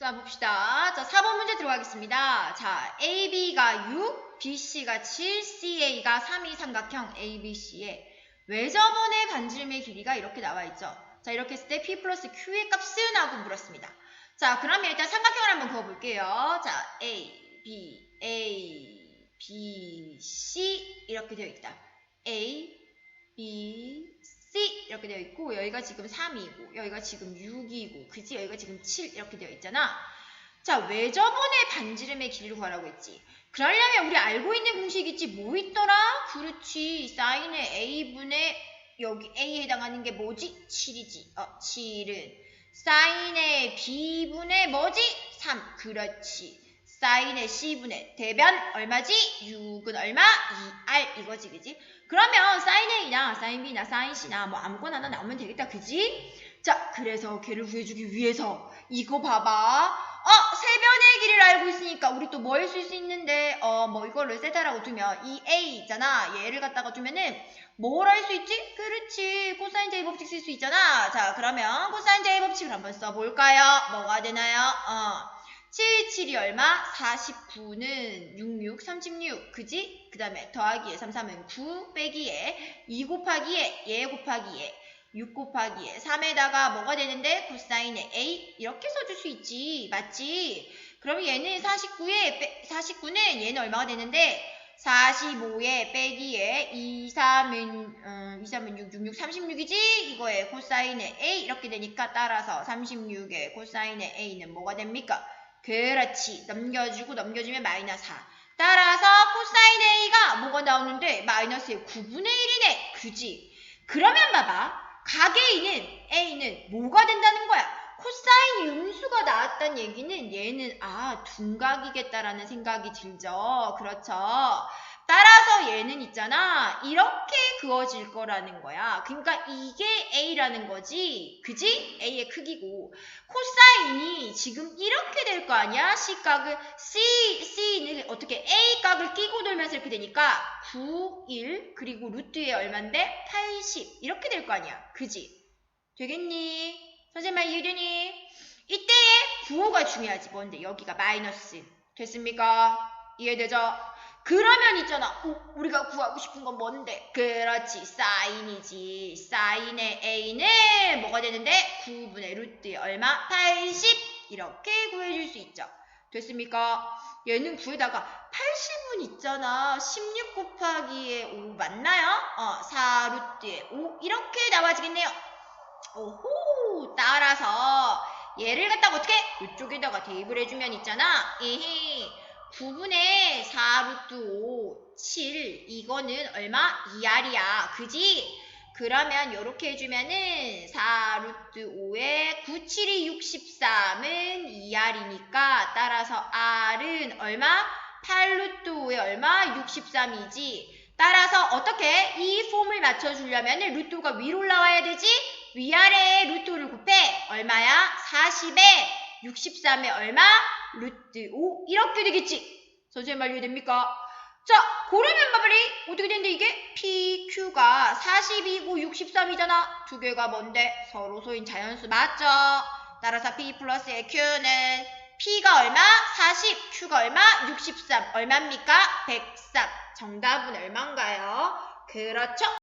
자, 봅시다. 자, 4번 문제 들어가겠습니다. 자, AB가 6, BC가 7, CA가 3이 삼각형 ABC의 외접원의 반지름의 길이가 이렇게 나와 있죠. 자, 이렇게 했을 때 P 플러스 Q의 값은 하고 물었습니다. 자, 그러면 일단 삼각형을 한번 그어볼게요. 자, A, B, A, B, C 이렇게 되어 있다. A, B, C 이렇게 되어 있고 여기가 지금 3이고 여기가 지금 6이고 그지 여기가 지금 7 이렇게 되어 있잖아. 자, 왜 저번에 반지름의 길이를 구하라고 했지? 그러려면 우리 알고 있는 공식 있지 뭐 있더라? 그렇지. 사인의 A분의 여기 A에 해당하는 게 뭐지? 7이지. 어, 7은 사인의 B분의 뭐지? 3. 그렇지. 사인의 C분의 대변 얼마지? 6은 얼마? 2R 이거지 그지? 그러면 사인 A나 사인 B나 사인 C나 뭐 아무거나 하나 나오면 되겠다 그지? 자 그래서 걔를 구해주기 위해서 이거 봐봐 어 세변의 길이를 알고 있으니까 우리 또뭐할수 있는데 어 뭐 이거를 세타라고 두면 이 A 있잖아 얘를 갖다가 두면은 뭘 할 수 있지? 그렇지 코사인 제이 법칙 쓸 수 있잖아 자 그러면 코사인 제이 법칙을 한번 써볼까요? 뭐가 되나요? 어 7, 7이 얼마? 49는 66, 36, 그지? 그 다음에 더하기에 3, 3은 9, 빼기에 2 곱하기에 얘 곱하기에 6 곱하기에 3에다가 뭐가 되는데? 코사인의 A 이렇게 써줄 수 있지 맞지? 그럼 얘는 49에 49는 얘는 얼마가 되는데 45에 빼기에 2, 3은 음, 2, 3은 6, 6, 6, 36이지? 이거에 코사인의 A 이렇게 되니까 따라서 36의 코사인의 A는 뭐가 됩니까? 그렇지. 넘겨주고 넘겨주면 마이너스 4. 따라서 코사인 A가 뭐가 나오는데 마이너스의 9분의 1이네. 그지? 그러면 봐봐. 각 A는 A는 뭐가 된다는 거야? 코사인 음수가 나왔다는 얘기는 얘는 아 둔각이겠다라는 생각이 들죠. 그렇죠. 따라서 얘는 있잖아. 이렇게 그어질 거라는 거야. 그러니까 이게 A라는 거지. 그지? A의 크기고. 코사인이 지금 이렇게 될 거 아니야? C각을 C, C는 어떻게 A각을 끼고 돌면서 이렇게 되니까 9, 1 그리고 루트에 얼만데? 80 이렇게 될 거 아니야. 그지? 되겠니? 선생님 말 이해되니? 이때의 부호가 중요하지. 뭔데? 여기가 마이너스. 됐습니까? 이해되죠? 그러면 있잖아. 어, 우리가 구하고 싶은 건 뭔데? 그렇지. 사인이지. 사인의 A는 뭐가 되는데? 9분의 루트에 얼마? 80. 이렇게 구해줄 수 있죠. 됐습니까? 얘는 구에다가 80은 있잖아. 16 곱하기에 5 맞나요? 어, 4루트에 5 이렇게 나와지겠네요. 오호 따라서 얘를 갖다가 어떻게 이쪽에다가 대입을 해주면 있잖아 에헤 9분의 4 루트 5 7 이거는 얼마? 2R이야 그지? 그러면 이렇게 해주면은 4 루트 5에 9, 7이 63은 2R이니까 따라서 R은 얼마? 8 루트 5에 얼마? 63이지 따라서 어떻게 이 폼을 맞춰주려면 루트가 위로 올라와야 되지? 위아래에 곱해 얼마야? 40에 63에 얼마? 루트 5 이렇게 되겠지 선생님 말 이해됩니까? 자 그러면 마블이 어떻게 되는데 이게 PQ가 42고 63이잖아 두 개가 뭔데? 서로 소인 자연수 맞죠? 따라서 P 플러스 Q는 P가 얼마? 40, Q가 얼마? 63 얼마입니까? 103 정답은 얼마인가요? 그렇죠